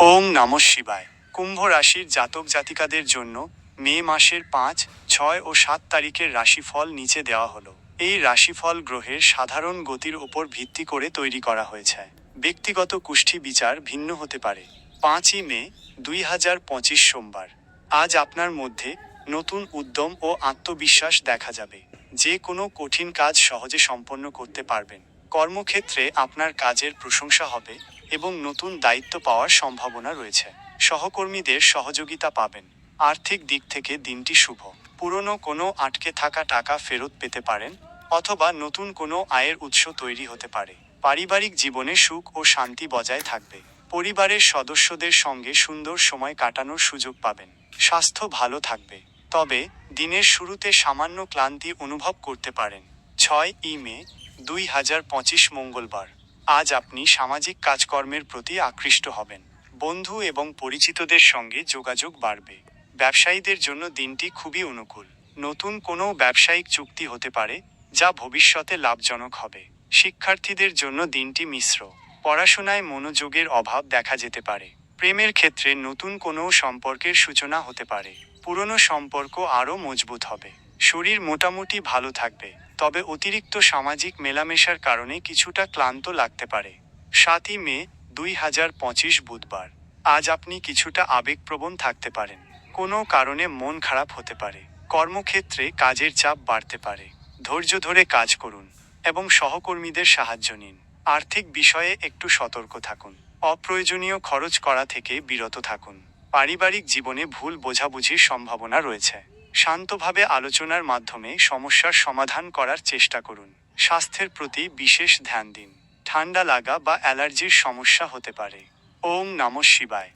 ওম নম শিবায়। কুম্ভ রাশির জাতক জাতিকাদের জন্য মে মাসের পাঁচ, ছয় ও সাত তারিখের রাশিফল নিচে দেওয়া হলো। এই রাশিফল গ্রহের সাধারণ গতির উপর ভিত্তি করে তৈরি করা হয়েছে। ব্যক্তিগত কুষ্ঠি বিচার ভিন্ন হতে পারে। পাঁচই মে, দুই হাজার পঁচিশ সোমবার। আজ আপনার মধ্যে নতুন উদ্যম ও আত্মবিশ্বাস দেখা যাবে। যে কোনো কঠিন কাজ সহজে সম্পন্ন করতে পারবেন। কর্মক্ষেত্রে আপনার কাজের প্রশংসা হবে। এবং নতুন দায়িত্ব পাওয়ার সম্ভাবনা রয়েছে। সহকর্মীদের সহযোগিতা পাবেন। আর্থিক দিক থেকে দিনটি শুভ। পুরনো কোনো আটকে থাকা টাকা ফেরত পেতে পারেন, অথবা নতুন কোনো আয়ের উৎস তৈরি হতে পারে। পারিবারিক জীবনে সুখ ও শান্তি বজায় থাকবে। পরিবারের সদস্যদের সঙ্গে সুন্দর সময় কাটানোর সুযোগ পাবেন। স্বাস্থ্য ভালো থাকবে। তবে দিনের শুরুতে সামান্য ক্লান্তি অনুভব করতে পারেন। ছয় ই মে, দুই হাজার পঁচিশ মঙ্গলবার। আজ আপনি সামাজিক কাজকর্মের প্রতি আকৃষ্ট হবেন। বন্ধু এবং পরিচিতদের সঙ্গে যোগাযোগ বাড়বে। ব্যবসায়ীদের জন্য দিনটি খুবই অনুকূল। নতুন কোনো ব্যবসায়িক চুক্তি হতে পারে, যা ভবিষ্যতে লাভজনক হবে। শিক্ষার্থীদের জন্য দিনটি মিশ্র। পড়াশোনায় মনোযোগের অভাব দেখা যেতে পারে। প্রেমের ক্ষেত্রে নতুন কোনো সম্পর্কের সূচনা হতে পারে। পুরনো সম্পর্ক আরও মজবুত হবে। শরীর মোটামুটি ভালো থাকবে, তবে অতিরিক্ত সামাজিক মেলামেশার কারণে কিছুটা ক্লান্ত লাগতে পারে। সাতই মে, দুই হাজার পঁচিশ বুধবার। আজ আপনি কিছুটা আবেগপ্রবণ থাকতে পারেন। কোনো কারণে মন খারাপ হতে পারে। কর্মক্ষেত্রে কাজের চাপ বাড়তে পারে। ধৈর্য ধরে কাজ করুন এবং সহকর্মীদের সাহায্য নিন। আর্থিক বিষয়ে একটু সতর্ক থাকুন। অপ্রয়োজনীয় খরচ করা থেকে বিরত থাকুন। পারিবারিক জীবনে ভুল বোঝাবুঝির সম্ভাবনা রয়েছে। শান্তভাবে আলোচনার মাধ্যমে সমস্যার সমাধান করার চেষ্টা করুন। স্বাস্থ্যের প্রতি বিশেষ ধ্যান দিন। ঠান্ডা লাগা বা অ্যালার্জির সমস্যা হতে পারে। ওম নম শিবায়।